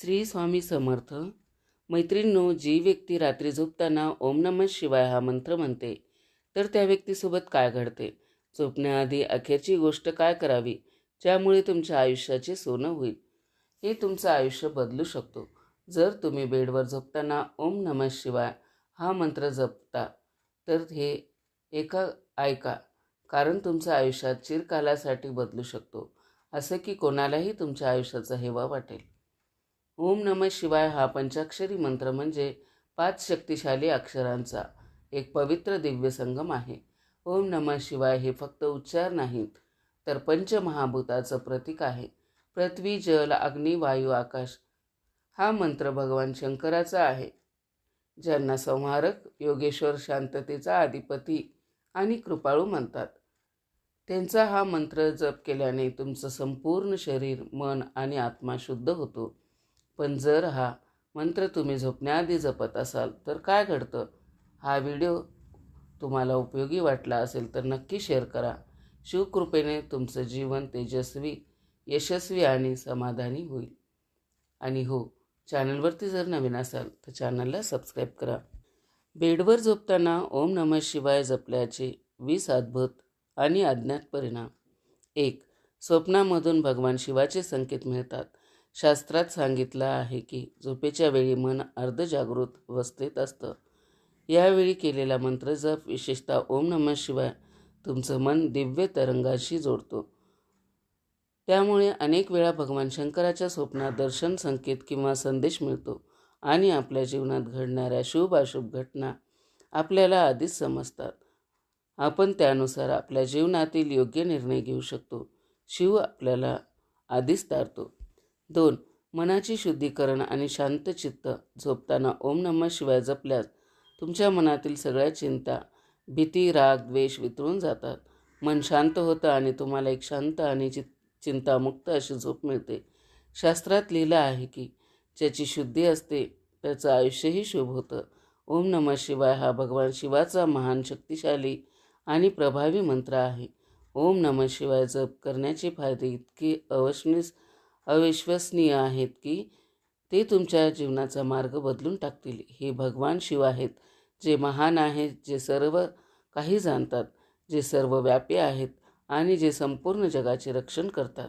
श्री स्वामी समर्थ. मैत्रिणींनो जी व्यक्ती रात्री झोपताना ओम नमः शिवाय हा मंत्र म्हणते तर त्या व्यक्तीसोबत काय घडते? झोपण्याआधी अखेरची गोष्ट काय करावी? ज्यामुळे तुमच्या आयुष्याचे सोनं होईल. हे तुमचं आयुष्य बदलू शकतो. जर तुम्ही बेडवर झोपताना ओम नमः शिवाय हा मंत्र जपता तर हे एका ऐका कारण तुमचं आयुष्यात चिरकालासाठी बदलू शकतो असं की कोणालाही तुमच्या आयुष्याचा हेवा वाटेल. ओम नमः शिवाय हा पंचाक्षरी मंत्र म्हणजे पाच शक्तिशाली अक्षरांचा एक पवित्र दिव्य संगम आहे. ओम नमः शिवाय हे फक्त उच्चार नाहीत तर पंचमहाभूताचं प्रतीक आहे. पृथ्वी जल अग्नी वायू आकाश हा मंत्र भगवान शंकराचा आहे. ज्यांना संहारक योगेश्वर शांततेचा अधिपती आणि कृपाळू म्हणतात. त्यांचा हा मंत्र जप केल्याने तुमचं संपूर्ण शरीर मन आणि आत्मा शुद्ध होतो. पण जर हा मंत्र तुम्ही झोपण्याआधी जपत असाल तर काय घडतं? हा व्हिडिओ तुम्हाला उपयोगी वाटला असेल तर नक्की शेअर करा. शिवकृपेने तुमचं जीवन तेजस्वी यशस्वी आणि समाधानी होईल. आणि हो चॅनलवरती जर नवीन असाल तर चॅनलला सबस्क्राईब करा. बेडवर झोपताना ओम नमः शिवाय जपल्याचे वीस अद्भुत आणि अज्ञात परिणाम. एक स्वप्नामधून भगवान शिवाचे संकेत मिळतात. शास्त्रात सांगितलं आहे की झोपेच्या वेळी मन अर्धजागृत अवस्थेत असतं. यावेळी केलेला मंत्र जप विशेषतः ओम नमः शिवाय तुमचं मन दिव्य तरंगाशी जोडतो. त्यामुळे अनेक वेळा भगवान शंकराच्या स्वप्नात दर्शन संकेत किंवा संदेश मिळतो आणि आपल्या जीवनात घडणाऱ्या शुभ अशुभ घटना आपल्याला आधीच समजतात. आपण त्यानुसार आपल्या जीवनातील योग्य निर्णय घेऊ शकतो. शिव आपल्याला आधीच तारतो. दोन मनाची शुद्धीकरण आणि शांत चित्त झोपताना ओम नमः शिवाय जपल्यास तुमच्या मनातील सगळ्या चिंता भीती राग द्वेष वितळून जातात. मन शांत होतं आणि तुम्हाला एक शांत आणि चित चिंतामुक्त अशी झोप मिळते. शास्त्रात लिहिलं आहे की ज्याची शुद्धी असते त्याचं आयुष्यही शुभ होतं. ओम नमः शिवाय हा भगवान शिवाचा महान शक्तिशाली आणि प्रभावी मंत्र आहे. ओम नमः शिवाय जप करण्याचे फायदे इतके अवश्निस अविश्वसनीय आहेत की ते तुमच्या जीवनाचा मार्ग बदलून टाकतील. हे भगवान शिव आहेत जे महान आहेत जे सर्व काही जाणतात जे सर्व व्यापी आहेत आणि जे संपूर्ण जगाचे रक्षण करतात.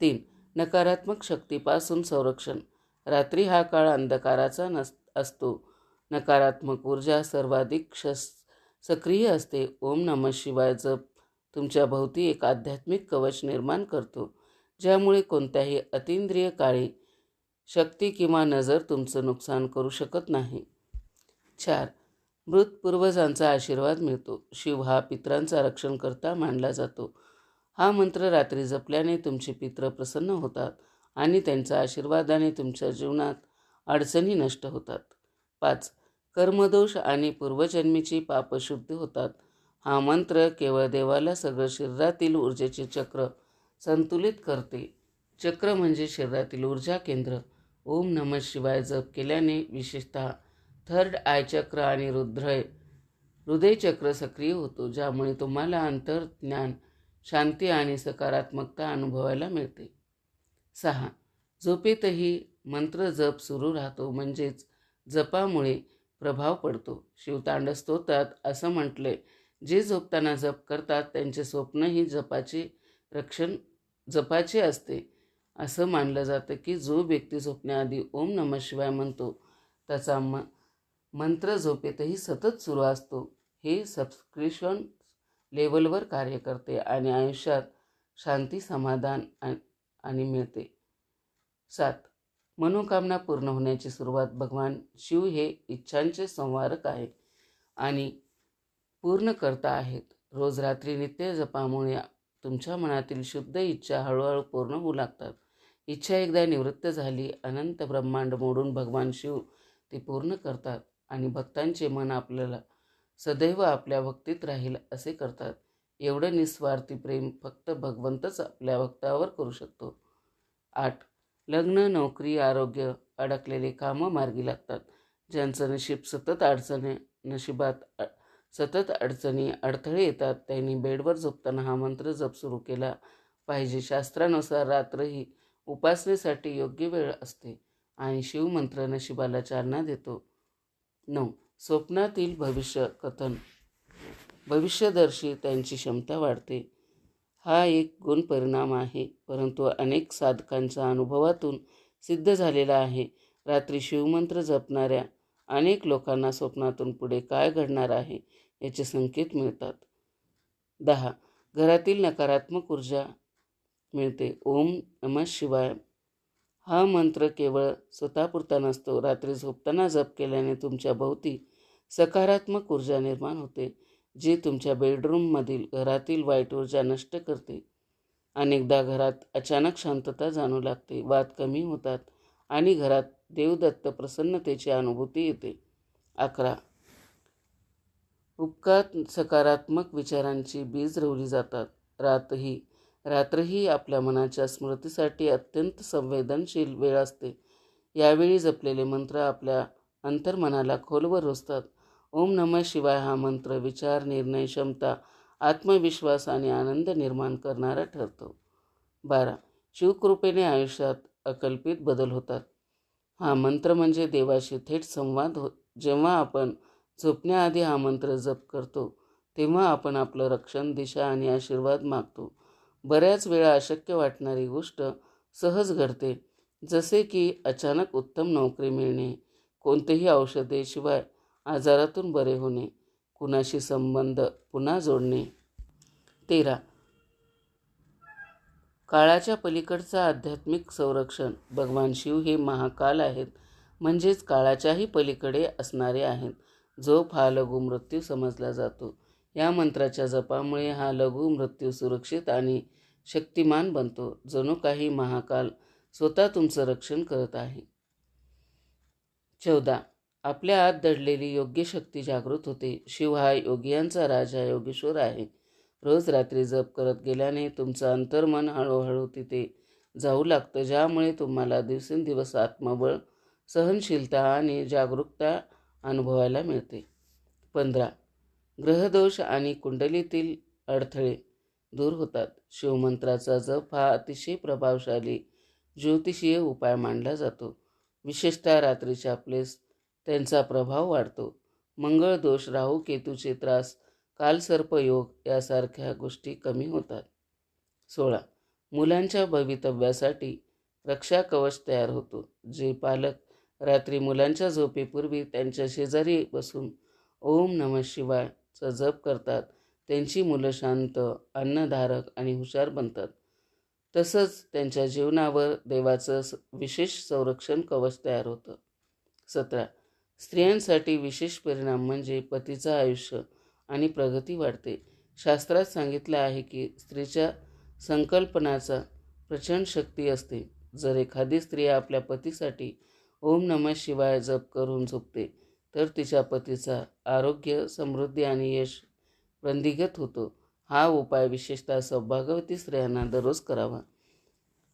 तीन नकारात्मक शक्तीपासून संरक्षण. रात्री हा काळ अंधकाराचा नस असतो. नकारात्मक ऊर्जा सर्वाधिक शस सक्रिय असते. ओम नमः शिवाय जप तुमच्या भोवती एक आध्यात्मिक कवच निर्माण करतो. ज्यामुळे कोणत्याही अतिंद्रिय काळी शक्ती किंवा नजर तुमचं नुकसान करू शकत नाही. चार. मृत पूर्वजांचा आशीर्वाद मिळतो. शिव हा पित्रांचा रक्षणकर्ता मानला जातो. हा मंत्र रात्री जपल्याने तुमचे पित्र प्रसन्न होतात आणि त्यांच्या आशीर्वादाने तुमच्या जीवनात अडचणी नष्ट होतात. पाच. कर्मदोष आणि पूर्वजन्मीची पापशुद्धी होतात. हा मंत्र केवळ देवाला सगळं शरीरातील ऊर्जेचे चक्र संतुलित करते. चक्र म्हणजे शरीरातील ऊर्जा केंद्र. ओम नमः शिवाय जप केल्याने विशेषतः थर्ड आय चक्र आणि हृदय हृदयचक्र सक्रिय होतो ज्यामुळे तुम्हाला अंतर्ज्ञान शांती आणि सकारात्मकता अनुभवायला मिळते. सहा. झोपेतही मंत्र जप सुरू राहतो म्हणजेच जपामुळे प्रभाव पडतो. शिवतांड स्तोत्रात असं म्हटलंय जे झोपताना जप करतात त्यांचे स्वप्नही जपाचे रक्षण जपाची असते. असं मानलं जातं की जो व्यक्ती झोपण्याआधी ओम नमः शिवाय म्हणतो त्याचा म मंत्र झोपेतही सतत सुरू असतो. हे सबस्क्रिप्शन लेवलवर कार्य करते आणि आयुष्यात शांती समाधान आणि मिळते. सात मनोकामना पूर्ण होण्याची सुरुवात भगवान शिव हे इच्छांचे संवारक आहे आणि पूर्ण करता आहेत. रोज रात्री नित्य जपामुळे तुमच्या मनातील शुद्ध इच्छा हळूहळू पूर्ण होऊ लागतात. इच्छा एकदा निवृत्त झाली अनंत ब्रह्मांड मोडून भगवान शिव ती पूर्ण करतात आणि भक्तांचे मन आपल्याला सदैव आपल्या भक्तीत राहील असे करतात. एवढं निस्वार्थी प्रेम फक्त भगवंतच आपल्या भक्तावर करू शकतो. आठ लग्न नोकरी आरोग्य अडकलेले कामं मार्गी लागतात. ज्यांचं नशीब सतत अडचणी नशिबात सतत अडचणी अडथळे येतात. त्यांनी बेडवर झोपताना हा मंत्र जप सुरू केला पाहिजे. शास्त्रानुसार रात्र ही उपासनेसाठी योग्य वेळ असते आणि शिवमंत्र नशिबाला चालना देतो. नऊ. स्वप्नातील भविष्य कथन. भविष्यदर्शी त्यांची क्षमता वाढते. हा एक गुण परिणाम आहे परंतु अनेक साधकांच्या अनुभवातून सिद्ध झालेला आहे. रात्री शिवमंत्र जपणाऱ्या अनेक लोकांना स्वप्नातून पुढे काय घडणार आहे याचे संकेत मिळतात. दहा घरातील नकारात्मक ऊर्जा मिळते. ओम नम शिवाय. हा मंत्र केवळ स्वतःपुरता नसतो. रात्री झोपताना जप केल्याने तुमच्या भोवती सकारात्मक ऊर्जा निर्माण होते जी तुमच्या बेडरूममधील घरातील वाईट ऊर्जा नष्ट करते. अनेकदा घरात अचानक शांतता जाणू लागते. वाद कमी होतात आणि घरात देवदत्त प्रसन्नतेची अनुभूती येते. अकरा. उपकात सकारात्मक विचारांची बीज रोवली जातात. रातही रात्रही आपल्या मनाच्या स्मृतीसाठी अत्यंत संवेदनशील वेळ असते. यावेळी जपलेले मंत्र आपल्या अंतर्मनाला खोलवर रुजतात. ओम नमः शिवाय हा मंत्र विचार निर्णय क्षमता आत्मविश्वास आणि आनंद निर्माण करणारा ठरतो. बारा. शिवकृपेने आयुष्यात अकल्पित बदल होतात. हा मंत्र म्हणजे देवाशी थेट संवाद हो जेव्हा आपण झोपण्याआधी हा मंत्र जप करतो तेव्हा आपण आपलं रक्षण दिशा आणि आशीर्वाद मागतो. बऱ्याच वेळा अशक्य वाटणारी गोष्ट सहज घडते जसे की अचानक उत्तम नोकरी मिळणे कोणतेही औषधेशिवाय आजारातून बरे होणे कुणाशी संबंध पुन्हा जोडणे. तेरा काळाच्या पलीकडचा आध्यात्मिक संरक्षण. भगवान शिव हे महाकाल आहेत. म्हणजेच काळाच्याही पलीकडे असणारे आहेत. झोप हा लघु मृत्यू समजला जातो. या मंत्राच्या जपामुळे हा लघु मृत्यू सुरक्षित आणि शक्तिमान बनतो. जणू काही महाकाल स्वतः तुमचं रक्षण करत आहे. चौदा. आपल्या आत दडलेली योग्य शक्ती जागृत होते. शिव हा योगियांचा राजा योगेश्वर आहे. रोज रात्री जप करत गेल्याने तुमचं अंतर्मन हळूहळू तिथे जाऊ लागतं ज्यामुळे तुम्हाला दिवसेंदिवस आत्मबळ सहनशीलता आणि जागरूकता अनुभवायला मिळते. पंधरा ग्रहदोष आणि कुंडलीतील अडथळे दूर होतात. शिवमंत्राचा जप हा अतिशय प्रभावशाली ज्योतिषीय उपाय मानला जातो. विशेषतः रात्रीच्या आपलेस त्यांचा प्रभाव वाढतो. मंगळ दोष राहू केतूचे त्रास कालसर्पयोग यासारख्या गोष्टी कमी होतात. सोळा. मुलांच्या भवितव्यासाठी रक्षा कवच तयार होतो. जे पालक रात्री मुलांच्या झोपेपूर्वी त्यांच्या शेजारी बसून ओम नम शिवायचा जप करतात त्यांची मुलं शांत अन्नधारक आणि हुशार बनतात. तसंच त्यांच्या जीवनावर देवाचं विशेष संरक्षण कवच तयार होतं. सतरा. स्त्रियांसाठी विशेष परिणाम म्हणजे पतीचं आयुष्य आणि प्रगती वाढते. शास्त्रात सांगितलं आहे की स्त्रीच्या संकल्पनाचा प्रचंड शक्ती असते. जर एखादी स्त्री आपल्या पतीसाठी ओम नम शिवाय जप करून झोपते तर तिच्या पतीचा आरोग्य समृद्धी आणि यश वृद्धिगत होतो. हा उपाय विशेषतः सौभाग्यवती स्त्रियांना दररोज करावा.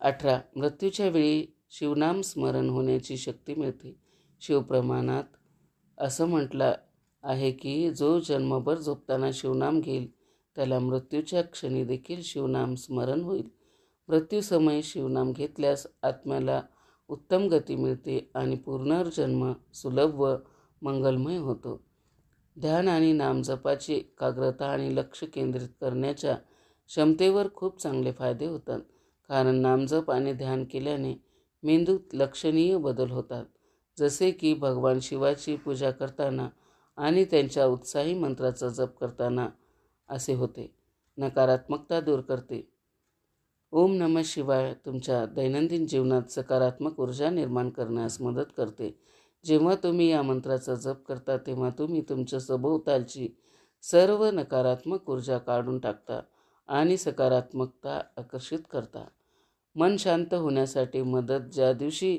अठरा. मृत्यूच्या वेळी शिवनाम स्मरण होण्याची शक्ती मिळते. शिवप्रमाणात असं म्हटलं आहे की जो जन्मभर झोपताना शिवनाम घेईल त्याला मृत्यूच्या क्षणी देखील शिवनाम स्मरण होईल. मृत्यूसमयी शिवनाम घेतल्यास आत्म्याला उत्तम गती मिळते आणि पुनर्जन्म सुलभ व मंगलमय होतो. ध्यान आणि नामजपाची एकाग्रता आणि लक्ष केंद्रित करण्याच्या क्षमतेवर खूप चांगले फायदे होतात. कारण नामजप आणि ध्यान केल्याने मेंदूत लक्षणीय बदल होतात. जसे की भगवान शिवाची पूजा करताना आणि त्यांच्या उत्साही मंत्राचा जप करताना असे होते. नकारात्मकता दूर करते. ओम नम शिवाय तुमच्या दैनंदिन जीवनात सकारात्मक ऊर्जा निर्माण करण्यास मदत करते. जेव्हा तुम्ही या मंत्राचा जप करता तेव्हा तुम्ही तुमच्या सभोवतालची सर्व नकारात्मक ऊर्जा काढून टाकता आणि सकारात्मकता आकर्षित करता. मन शांत होण्यासाठी मदत ज्या दिवशी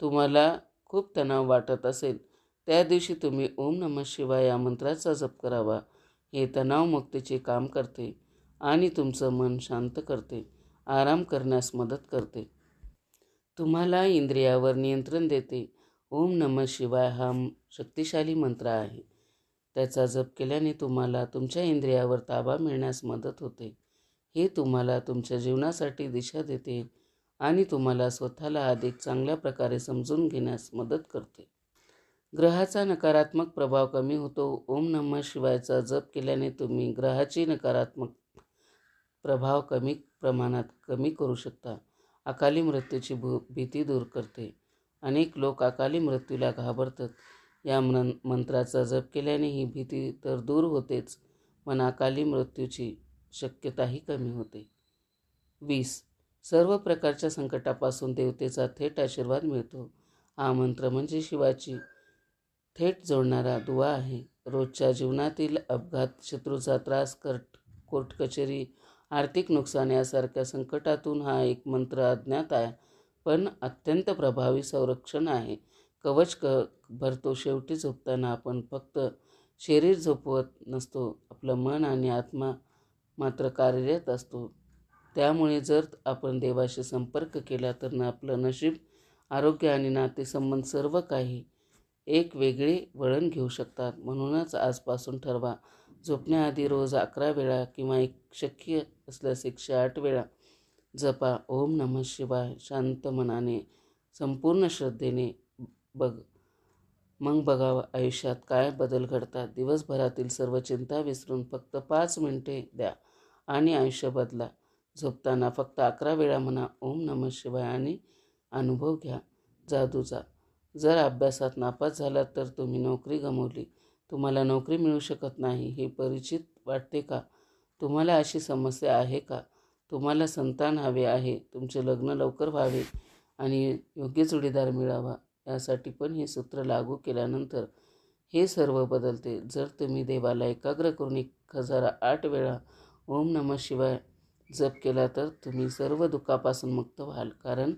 तुम्हाला खूप तणाव वाटत असेल त्या दिवशी तुम्ही ओम नम शिवाय या मंत्राचा जप करावा. हे तणावमुक्तीचे काम करते आणि तुमचं मन शांत करते. आराम करण्यास मदत करते. तुम्हाला इंद्रियावर नियंत्रण देते. ओम नम शिवाय हा शक्तिशाली मंत्र आहे. त्याचा जप केल्याने तुम्हाला तुमच्या इंद्रियावर ताबा मिळण्यास मदत होते. हे तुम्हाला तुमच्या जीवनासाठी दिशा देते आणि तुम्हाला स्वतःला अधिक चांगल्या प्रकारे समजून घेण्यास मदत करते. ग्रहाचा नकारात्मक प्रभाव कमी होतो. ओम नमः शिवायचा जप केल्याने तुम्ही ग्रहाची नकारात्मक प्रभाव कमी प्रमाणात कमी करू शकता. अकाली मृत्यूची भू भीती दूर करते. अनेक लोक अकाली मृत्यूला घाबरतात. या मन मंत्राचा जप केल्याने ही भीती तर दूर होतेच पण अकाली मृत्यूची शक्यताही कमी होते. वीस. सर्व प्रकारच्या संकटापासून देवतेचा थेट आशीर्वाद मिळतो. हा मंत्र म्हणजे शिवाची थेट जोडणारा दुवा आहे. रोजच्या जीवनातील अपघात शत्रूचा त्रास कट कोर्ट कचेरी आर्थिक नुकसान यासारख्या संकटातून हा एक मंत्र अज्ञात आहे. पण अत्यंत प्रभावी संरक्षण आहे. कवच क भरतो शेवटी झोपताना आपण फक्त शरीर झोपवत नसतो. आपलं मन आणि आत्मा मात्र कार्यरत असतो. त्यामुळे जर आपण देवाशी संपर्क केला तर आपलं नशीब आरोग्य आणि नातेसंबंध सर्व काही एक वेगळे वळण घेऊ शकतात. म्हणूनच आजपासून ठरवा. झोपण्याआधी रोज अकरा वेळा किंवा एक शक्य असल्यास एकशे आठ वेळा जपा. ओम नम शिवाय शांत मनाने संपूर्ण श्रद्धेने बघ. मग बघा आयुष्यात काय बदल घडतात. दिवसभरातील सर्व चिंता विसरून फक्त पाच मिनटे द्या आणि आयुष्य बदला. झोपताना फक्त अकरा वेळा म्हणा. ओम नम शिवाय आणि अनुभव घ्या. जादूचा जर अभ्यासात नापास झालात तर तुम्ही नोकरी गमावली. तुम्हाला नोकरी मिळू शकत नाही हे परिचित वाटते का? तुम्हाला अशी समस्या आहे का? तुम्हाला संतान हवे आहे तुमचे लग्न लवकर व्हावे आणि योग्य जोडीदार मिळावा यासाठी पण हे सूत्र लागू केल्यानंतर हे सर्व बदलते. जर तुम्ही देवाला एकाग्र करून एक हजार आठ वेळा ओम नम शिवाय जप केला तर तुम्ही सर्व दुःखापासून मुक्त व्हाल. कारण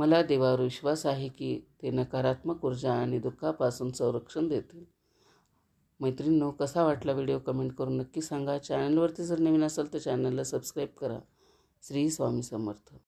मला देवावर विश्वास आहे की ते नकारात्मक ऊर्जा आणि दुःखापासून संरक्षण देतील. मैत्रिणींनो कसा वाटला व्हिडिओ कमेंट करून नक्की सांगा. चॅनलवरती जर नवीन असाल तर चॅनलला सबस्क्राईब करा. श्री स्वामी समर्थ.